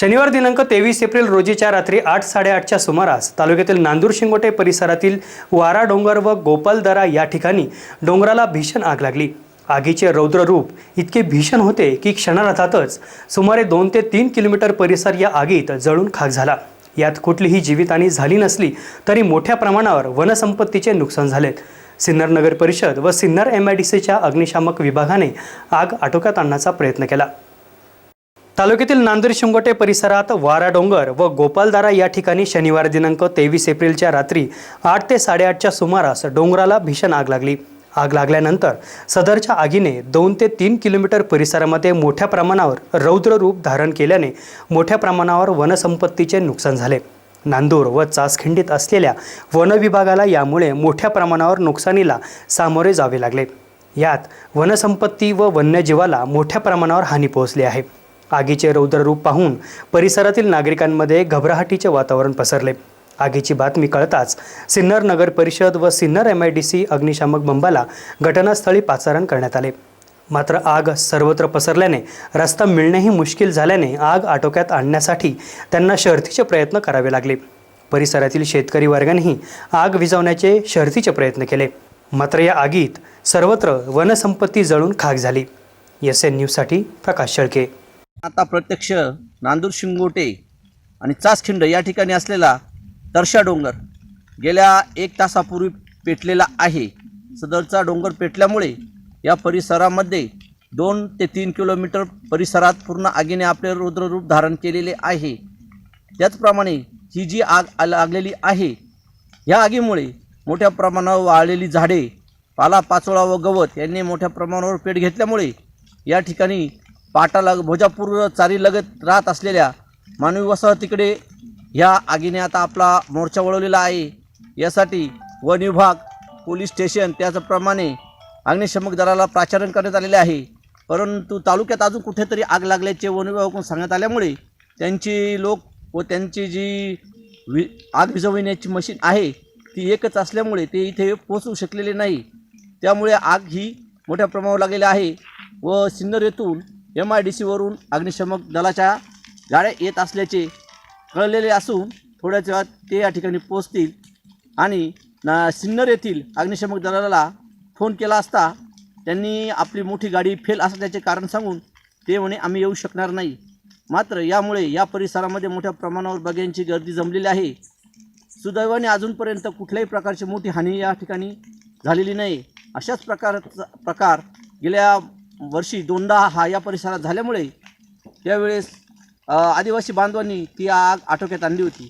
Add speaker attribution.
Speaker 1: शनिवार दिनांक तेवीस एप्रिल रोजीच्या रात्री आठ साडेआठच्या सुमारास तालुक्यातील नांदूर शिंगोटे परिसरातील वारा डोंगर व गोपालदरा या ठिकाणी डोंगराला भीषण आग लागली. आगीचे रौद्र रूप इतके भीषण होते की क्षणार्धातच सुमारे दोन ते तीन किलोमीटर परिसर या आगीत जळून खाक झाला. यात कुठलीही जीवितहानी झाली नसली तरी मोठ्या प्रमाणावर वनसंपत्तीचे नुकसान झाले. सिन्नर नगर परिषद व सिन्नर एम आय डी सीच्या अग्निशामक विभागाने आग आटोक्यात आणण्याचा प्रयत्न केला. तालुक्यातील नांदूर शिंगोटे परिसरात वारा डोंगर व गोपालदारा या ठिकाणी शनिवार दिनांक तेवीस एप्रिलच्या रात्री आठ ते साडेआठच्या सुमारास डोंगराला भीषण आग लागली. आग लागल्यानंतर सदरच्या आगीने दोन ते तीन किलोमीटर परिसरामध्ये मोठ्या प्रमाणावर रौद्र रूप धारण केल्याने मोठ्या प्रमाणावर वनसंपत्तीचे नुकसान झाले. नांदूर व चासखिंडीत असलेल्या वन विभागाला यामुळे मोठ्या प्रमाणावर नुकसानीला सामोरे जावे लागले. यात वनसंपत्ती व वन्यजीवाला मोठ्या प्रमाणावर हानी पोहोचली आहे. आगीचे रौद्र रूप पाहून परिसरातील नागरिकांमध्ये घबराहटीचे वातावरण पसरले. आगीची बातमी कळताच सिन्नर नगर परिषद व Sinnar M I D C अग्निशामक बंबाला घटनास्थळी पाचारण करण्यात आले. मात्र आग सर्वत्र पसरल्याने रस्ता मिळणेही मुश्किल झाल्याने आग आटोक्यात आणण्यासाठी त्यांना शर्थीचे प्रयत्न करावे लागले. परिसरातील शेतकरी वर्गानेही आग विझवण्याचे शर्थीचे प्रयत्न केले. मात्र या आगीत सर्वत्र वनसंपत्ती जळून खाक झाली. एस एन न्यूजसाठी प्रकाश शेळके.
Speaker 2: आता प्रत्यक्ष नांदूर शिंगोटे आणि चासखिंड या ठिकाणी असलेला तरशा डोंगर गेल्या एक तासापूर्वी पेटलेला आहे. सदरचा डोंगर पेटल्यामुळे या परिसरामध्ये दोन ते तीन किलोमीटर परिसरात पूर्ण आगीने आपले रुद्ररूप धारण केलेले आहे. त्याचप्रमाणे ही जी आग आ- लागलेली आहे या आगीमुळे मोठ्या प्रमाणावर वाळलेली झाडे पाला पाचोळा व गवत यांनी मोठ्या प्रमाणावर पेट घेतल्यामुळे या ठिकाणी पाटालग भोजापूर चारी लगत राहत असलेल्या मानवी वसाहतीकडे ह्या आगीने आता आपला मोर्चा वळवलेला आहे. यासाठी वन विभाग पोलीस स्टेशन त्याचप्रमाणे अग्निशमक दलाला प्राचारण करण्यात आलेले आहे. परंतु तालुक्यात अजून कुठेतरी आग लागल्याचे वन विभागाकडून सांगण्यात आल्यामुळे त्यांची लोक व त्यांची जी वि आग विझविण्याची मशीन आहे ती एकच असल्यामुळे ते इथे पोचू शकलेले नाही. त्यामुळे आग ही मोठ्या प्रमाणावर लागलेली आहे व सिन्नर येथून एम आय डी सीवरून अग्निशमक दलाच्या गाड्या येत असल्याचे कळलेले असून थोड्याच वेळात ते या ठिकाणी पोचतील आणि ना सिन्नर येथील अग्निशमक दलाला फोन केला असता त्यांनी आपली मोठी गाडी फेल असल्याचे कारण सांगून ते म्हणे आम्ही येऊ शकणार नाही. मात्र यामुळे या परिसरामध्ये मोठ्या प्रमाणावर बग्यांची गर्दी जमलेली आहे. सुदैवाने अजूनपर्यंत कुठल्याही प्रकारची मोठी हानी या ठिकाणी झालेली नाही. अशाच प्रकारचा प्रकार गेल्या वर्षी दोनदा हा या परिसरात झाल्यामुळे यावेळेस आदिवासी बांधवांनी ती आग आटोक्यात आणली होती.